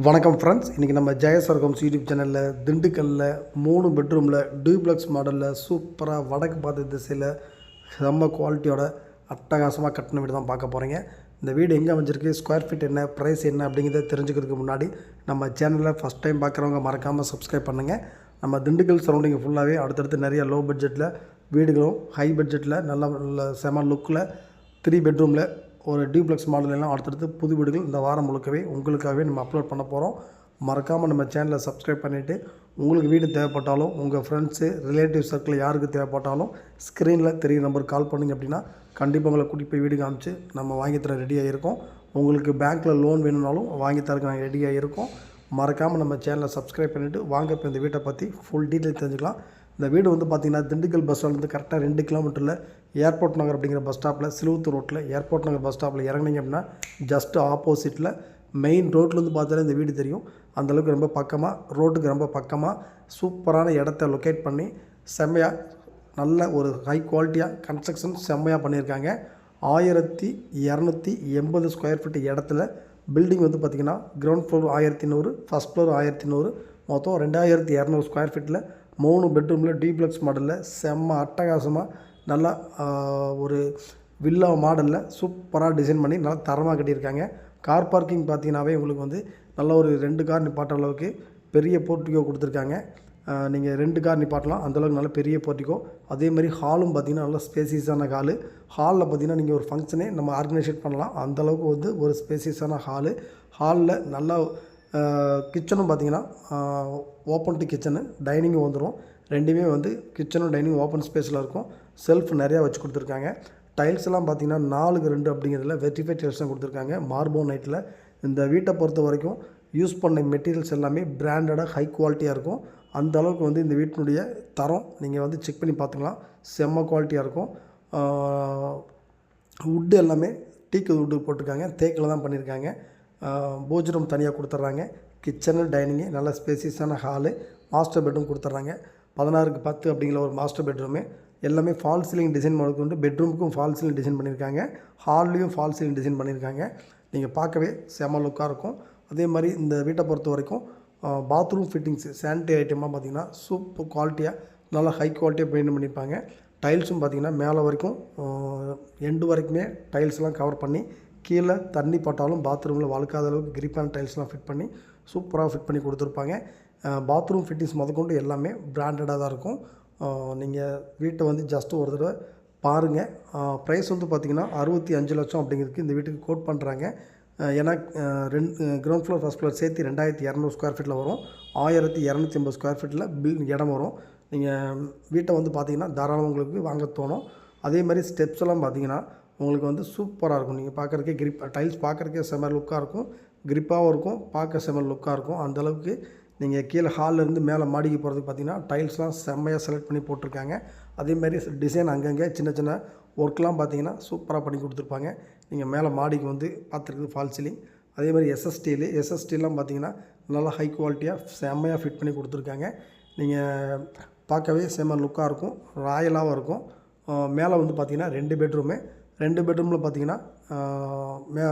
வணக்கம் ஃப்ரெண்ட்ஸ் இன்றைக்கி நம்ம ஜெயசர்கம்ஸ் யூடியூப் சேனலில் திண்டுக்கல்லில் மூணு பெட்ரூமில் டூப்ளக்ஸ் மாடலில் சூப்பராக வடக்கு பார்த்த திசையில் செம்ம குவாலிட்டியோட அட்டகாசமாக கட்டின வீடு தான் பார்க்க போகிறீங்க இந்த வீடு எங்கே அமைஞ்சிருக்கு ஸ்கொயர் ஃபீட் என்ன ப்ரைஸ் என்ன அப்படிங்கிறத தெரிஞ்சுக்கிறதுக்கு முன்னாடி நம்ம சேனலில் ஃபஸ்ட் டைம் பார்க்குறவங்க மறக்காமல் சப்ஸ்கிரைப் பண்ணுங்கள் நம்ம திண்டுக்கல் சரௌண்டிங் ஃபுல்லாகவே அடுத்தடுத்து நிறைய லோ பட்ஜெட்டில் வீடுகளும் ஹை பட்ஜெட்டில் நல்ல நல்ல செம லுக்கில் த்ரீ பெட்ரூமில் ஒரு டியூப்ளெக்ஸ் மாடலெல்லாம் அடுத்தடுத்து புது வீடுகள் இந்த வாரம் முழுக்கவே உங்களுக்காகவே நம்ம அப்லோட் பண்ண போகிறோம் மறக்காமல் நம்ம சேனலை சப்ஸ்கிரைப் பண்ணிவிட்டு உங்களுக்கு வீடு தேவைப்பட்டாலும் உங்கள் ஃப்ரெண்ட்ஸு ரிலேட்டிவ் சர்க்கிள் யாருக்கு தேவைப்பட்டாலும் ஸ்க்ரீனில் தெரிய நம்பருக்கு கால் பண்ணிங்க அப்படின்னா கண்டிப்பாக உங்களை கூட்டிகிட்டு போய் வீடு காமிச்சு நம்ம வாங்கித்தர ரெடியாக இருக்கோம் உங்களுக்கு பேங்க்கில் லோன் வேணும்னாலும் வாங்கித்தரக்கு நாங்கள் ரெடியாக இருக்கோம் மறக்காமல் நம்ம சேனலை சப்ஸ்கிரைப் பண்ணிவிட்டு வாங்க இப்போ இந்த வீட்டை பற்றி ஃபுல் டீட்டெயில் தெரிஞ்சுக்கலாம். இந்த வீடு வந்து பார்த்திங்கன்னா திண்டுக்கல் பஸ் ஸ்டாண்ட்லேருந்து கரெக்டாக ரெண்டு கிலோமீட்டரில் ஏர்போர்ட் நகர் அப்படிங்கிற பஸ் ஸ்டாப்பில் சிலுவத்தூர் ரோட்டில் ஏர்போர்ட் நகர் பஸ் ஸ்டாப்பில் இறங்குனீங்க அப்படின்னா ஜஸ்ட் ஆப்போசிட்டில் மெயின் ரோட்லேருந்து பார்த்தாலே இந்த வீடு தெரியும். அந்தளவுக்கு ரொம்ப பக்கமாக ரோட்டுக்கு ரொம்ப பக்கமாக சூப்பரான இடத்த லொக்கேட் பண்ணி செம்மையாக நல்ல ஒரு ஹை குவாலிட்டியாக கன்ஸ்ட்ரக்ஷன் செம்மையாக பண்ணியிருக்காங்க. ஆயிரத்தி இரநூத்தி எண்பது ஸ்கொயர் ஃபீட் இடத்துல பில்டிங் வந்து பார்த்திங்கன்னா கிரவுண்ட் ஃப்ளோர் ஆயிரத்தி நூறு ஃபஸ்ட் ஃப்ளோர் ஆயிரத்தி நூறு மொத்தம் ரெண்டாயிரத்தி இரநூறு ஸ்கொயர் ஃபீட்டில் மூணு பெட்ரூமில் டீப்ளக்ஸ் மாடலில் செம்ம அட்டகாசமாக நல்லா ஒரு வில்லா மாடலில் சூப்பராக டிசைன் பண்ணி நல்லா தரமாக கட்டியிருக்காங்க. கார் பார்க்கிங் பார்த்தீங்கன்னாவே உங்களுக்கு வந்து நல்ல ஒரு ரெண்டு கார் நிப்பாட்டுற அளவுக்கு பெரிய போர்ட்டிகோ கொடுத்துருக்காங்க. நீங்கள் ரெண்டு கார் நிப்பாட்டலாம். அந்தளவுக்கு நல்ல பெரிய போர்ட்டிகோ அதே மாதிரி ஹாலும் பார்த்தீங்கன்னா நல்ல ஸ்பேசியஸான ஹாலு ஹாலில் பார்த்தீங்கன்னா நீங்கள் ஒரு ஃபங்க்ஷனே நம்ம ஆர்கனைசேட் பண்ணலாம். அந்தளவுக்கு வந்து ஒரு ஸ்பேசியஸான ஹாலு ஹாலில் நல்லா கிச்சனும் பார்த்தீங்கன்னா ஓப்பன் டு கிச்சனு டைனிங்கும் வந்துடும் ரெண்டுமே வந்து கிச்சனும் டைனிங் ஓப்பன் ஸ்பேஸில் இருக்கும். செல்ஃப் நிறையா வச்சு கொடுத்துருக்காங்க டைல்ஸ் எல்லாம் பார்த்தீங்கன்னா நாலுக்கு ரெண்டு அப்படிங்கிறதுல வெர்டிஃபை டைல்ஸ் தான் கொடுத்துருக்காங்க. மார்போ நைட்டில் இந்த வீட்டை பொறுத்த வரைக்கும் யூஸ் பண்ண மெட்டீரியல்ஸ் எல்லாமே பிராண்டடாக ஹை குவாலிட்டியாக இருக்கும். அந்த அளவுக்கு வந்து இந்த வீட்டினுடைய தரம் நீங்கள் வந்து செக் பண்ணி பார்த்துக்கலாம். செம்ம குவாலிட்டியாக இருக்கும். வுட்டு எல்லாமே டீக்கு வுட்டு போட்டிருக்காங்க. தேக்கில் தான் பண்ணியிருக்காங்க போஜனம் தனியாக கொடுத்துட்றாங்க. கிச்சனு டைனிங்கு நல்ல ஸ்பேசியஸான ஹாலு மாஸ்டர் பெட்ரூம் கொடுத்துட்றாங்க. பதினாறுக்கு பத்து அப்படிங்கிற ஒரு மாஸ்டர் பெட்ரூமு எல்லாமே ஃபால் சீலிங் டிசைன் முதற்கொண்டு பெட்ரூமுக்கும் ஃபால் சீலிங் டிசைன் பண்ணியிருக்காங்க. ஹால்லையும் ஃபால் சீலிங் டிசைன் பண்ணியிருக்காங்க. நீங்கள் பார்க்கவே செம லுக்காக இருக்கும். அதே மாதிரி இந்த வீட்டை பொறுத்த வரைக்கும் பாத்ரூம் ஃபிட்டிங்ஸு சானிட்டரி ஐட்டமாக பார்த்தீங்கன்னா சூப்பர் குவாலிட்டியாக நல்லா ஹை குவாலிட்டியாக பெயிண்ட் பண்ணியிருப்பாங்க. டைல்ஸும் பார்த்தீங்கன்னா மேலே வரைக்கும் எண்டு வரைக்குமே டைல்ஸ்லாம் கவர் பண்ணி கீழே தண்ணி பட்டாலும் பாத்ரூமில் வழுக்காத அளவுக்கு கிரிப்பான டைல்ஸ்லாம் ஃபிட் பண்ணி சூப்பராக ஃபிட் பண்ணி கொடுத்துருப்பாங்க. பாத்ரூம் ஃபிட்டிங்ஸ் முதற்கொண்டு எல்லாமே பிராண்டடாக தான் இருக்கும். நீங்கள் வீட்டை வந்து ஜஸ்ட் ஒரு தடவை பாருங்கள் ப்ரைஸ் வந்து பார்த்திங்கன்னா அறுபத்தி அஞ்சு லட்சம் அப்படிங்கிறதுக்கு இந்த வீட்டுக்கு கோட் பண்ணுறாங்க ஏன்னா ரெண்டு கிரவுண்ட் ஃப்ளோர் ஃபஸ்ட் ஃப்ளோர் சேர்த்து ரெண்டாயிரத்தி இரநூறு ஸ்கொயர் ஃபீட்டில் வரும். ஆயிரத்தி இரநூத்தி ஐம்பது ஸ்கொயர் ஃபீட்டில் பில் இடம் வரும். நீங்கள் வீட்டை வந்து பார்த்தீங்கன்னா தாராளம் உங்களுக்கு வாங்க தோணும். அதே மாதிரி ஸ்டெப்ஸ் எல்லாம் பார்த்தீங்கன்னா உங்களுக்கு வந்து சூப்பராக இருக்கும். நீங்கள் பார்க்குறக்கே கிரிப் டைல்ஸ் பார்க்குறக்கே செம லுக்காக இருக்கும். கிரிப்பாகவும் இருக்கும் பார்க்க செம லுக்காக இருக்கும். அந்தளவுக்கு நீங்கள் கீழே ஹாலில் மேலே மாடிக்கு போகிறதுக்கு பார்த்தீங்கன்னா டைல்ஸ்லாம் செம்மையாக செலக்ட் பண்ணி போட்டிருக்காங்க. அதேமாதிரி டிசைன் அங்கங்கே சின்ன சின்ன ஒர்க்லாம் பார்த்தீங்கன்னா சூப்பராக பண்ணி கொடுத்துருப்பாங்க. நீங்கள் மேலே மாடிக்கு வந்து பார்த்துருக்குது ஃபால் சீலிங் அதே மாதிரி எஸ்எஸ்டியில் எஸ்எஸ்டிலாம் பார்த்தீங்கன்னா நல்லா ஹை குவாலிட்டியாக செம்மையாக ஃபிட் பண்ணி கொடுத்துருக்காங்க. நீங்கள் பார்க்கவே செம்ம லுக்காக இருக்கும் ராயலாகவும் இருக்கும். மேலே வந்து பார்த்தீங்கன்னா ரெண்டு பெட்ரூமு ரெண்டு பெட்ரூமில் பார்த்தீங்கன்னா மே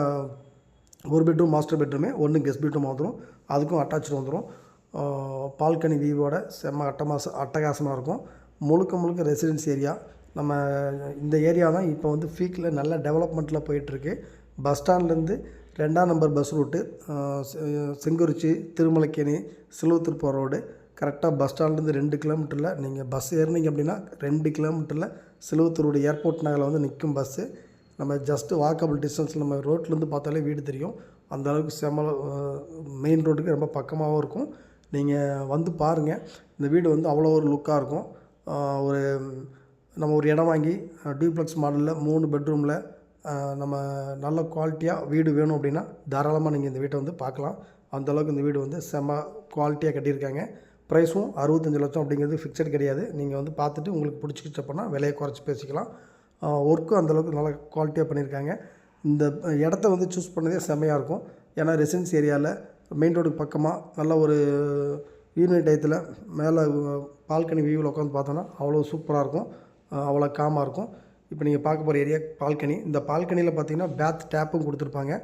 ஒரு பெட்ரூம் மாஸ்டர் பெட்ரூமே ஒன்று கெஸ்ட் பெட்ரூம் வந்துடும் அதுக்கும் அட்டாச்சு வந்துடும் பால்கனி வியூவோட செம்ம அட்டமாச அட்டகாசமாக இருக்கும். முழுக்க முழுக்க ரெசிடென்ஸ் ஏரியா நம்ம இந்த ஏரியா தான் இப்போ வந்து ஃபீக்கில் நல்ல டெவலப்மெண்ட்டில் போயிட்டுருக்கு. பஸ் ஸ்டாண்ட்லேருந்து ரெண்டாம் number bus route Sengurichi Thirumalaikeni Siluvathur போகிற ரோடு கரெக்டாக பஸ் ஸ்டாண்ட்லேருந்து ரெண்டு கிலோமீட்டரில் நீங்கள் பஸ் ஏறினீங்க அப்படின்னா ரெண்டு கிலோமீட்டரில் சிலுவத்தூருடைய ஏர்போர்ட் நகரில் வந்து நிற்கும் பஸ்ஸு நம்ம ஜஸ்ட்டு வாக்கபிள் டிஸ்டன்ஸில் நம்ம ரோட்லேருந்து பார்த்தாலே வீடு தெரியும். அந்தளவுக்கு செம மெயின் ரோட்டுக்கு ரொம்ப பக்கமாகவும் இருக்கும். நீங்கள் வந்து பாருங்கள் இந்த வீடு வந்து அவ்வளோ ஒரு லுக்காக இருக்கும். ஒரு நம்ம ஒரு இடம் வாங்கி டியூப்ளெக்ஸ் மாடலில் மூணு பெட்ரூமில் நம்ம நல்ல குவாலிட்டியாக வீடு வேணும் அப்படின்னா தாராளமாக நீங்கள் இந்த வீட்டை வந்து பார்க்கலாம். அந்தளவுக்கு இந்த வீடு வந்து செம்ம குவாலிட்டியாக கட்டியிருக்காங்க. ப்ரைஸும் அறுபத்தஞ்சு லட்சம் அப்படிங்கிறது ஃபிக்ஸட் கிடையாது. நீங்கள் வந்து பார்த்துட்டு உங்களுக்கு பிடிச்சிக்கிச்சு அப்படின்னா விலையை குறைச்சி பேசிக்கலாம். ஒர்க்கும் அந்தளவுக்கு நல்லா குவாலிட்டியாக பண்ணியிருக்காங்க. இந்த இடத்த வந்து சூஸ் பண்ணதே செம்மையாக இருக்கும். ஏன்னா ரெசிடென்ஸ் ஏரியாவில் மெயின் ரோடுக்கு பக்கமாக நல்ல ஒரு ஈவினிங் டயத்தில் மேலே பால்கனி வியூவில் உட்காந்து பார்த்தோன்னா அவ்வளோ சூப்பராக இருக்கும். அவ்வளோ காமாக இருக்கும். இப்போ நீங்கள் பார்க்க போகிற ஏரியா பால்கனி. இந்த பால்கனியில் பார்த்தீங்கன்னா பேத் டேப்பும் கொடுத்துருப்பாங்க.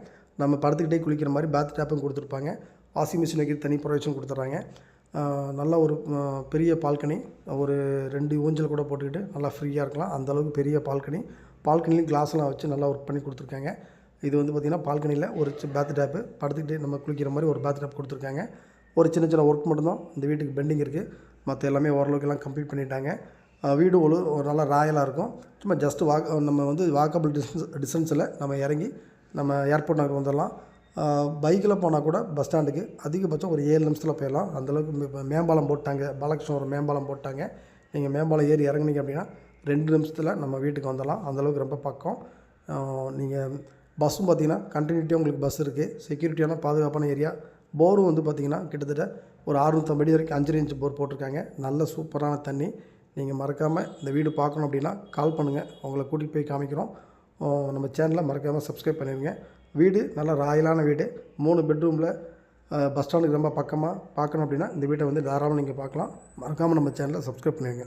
நம்ம படுத்துக்கிட்டே குளிக்கிற மாதிரி பேத் டேப்பும் கொடுத்துருப்பாங்க. வாஷிங் மிஷின் வைக்கிற தனி ப்ரொவிஷன் கொடுத்துட்றாங்க. நல்ல ஒரு பெரிய பால்கனி. ஒரு ரெண்டு ஊஞ்சல் கூட போட்டுக்கிட்டு நல்லா ஃப்ரீயாக இருக்கலாம். அந்த அளவுக்கு பெரிய பால்கனி. பால்கனிலையும் கிளாஸ்லாம் வச்சு நல்லா ஒர்க் பண்ணி கொடுத்துருக்காங்க. இது வந்து பார்த்திங்கன்னா பால்கனியில் ஒரு பேத் டேப்பு படுத்துக்கிட்டு நம்ம குளிக்கிற மாதிரி ஒரு பேத் டேப் கொடுத்துருக்காங்க. ஒரு சின்ன சின்ன ஒர்க் மட்டும்தான். இந்த வீட்டுக்கு பெண்டிங் இருக்குது மற்ற எல்லாமே ஓரளவுக்கு எல்லாம் கம்ப்ளீட் பண்ணிட்டாங்க. வீடு ஒரு ஒரு நல்லா ராயலாக இருக்கும். சும்மா ஜஸ்ட் வாக் நம்ம வந்து வாக்கபிள் டிஸ்டன்ஸ் டிஸ்டன்ஸில் நம்ம இறங்கி நம்ம ஏர்போர்ட் நகர் வந்துடலாம் பைக்கில் போனால் கூட பஸ் ஸ்டாண்டுக்கு அதிகபட்சம் ஒரு ஏழு நிமிஷத்தில் போயிடலாம் அந்தளவுக்கு மேம்பாலம் போட்டாங்க. பாலகிருஷ்ணன் ஒரு மேம்பாலம் போட்டாங்க. நீங்கள் மேம்பாலம் ஏறி இறங்குனீங்க அப்படின்னா ரெண்டு நிமிஷத்தில் நம்ம வீட்டுக்கு வந்துடலாம் அந்தளவுக்கு ரொம்ப பக்கம். நீங்கள் பஸ்ஸும் பார்த்தீங்கன்னா கண்டினியூட்டியாக உங்களுக்கு பஸ் இருக்குது செக்யூரிட்டியான பாதுகாப்பான ஏரியா போரும் வந்து பார்த்தீங்கன்னா கிட்டத்தட்ட ஒரு அறுநூத்தம்பது அடி வரைக்கும் அஞ்சரை இன்ச்சு போர் போட்டிருக்காங்க. நல்ல சூப்பரான தண்ணி. நீங்கள் மறக்காமல் இந்த வீடு பார்க்கணும் அப்படின்னா கால் பண்ணுங்கள் உங்களை கூட்டிகிட்டு போய் காமிக்கிறோம். நம்ம சேனலை மறக்காமல் சப்ஸ்கிரைப் பண்ணிடுங்க. வீடு நல்ல ராயலான வீடு. மூணு பெட்ரூமில் பஸ் ஸ்டாண்டுக்கு ரொம்ப பக்கமாக பார்க்கணும் அப்படின்னா இந்த வீட்டை வந்து தாராளமாக நீங்கள் பார்க்கலாம். மறக்காமல் நம்ம சேனலை சப்ஸ்கிரைப் பண்ணிடுங்க.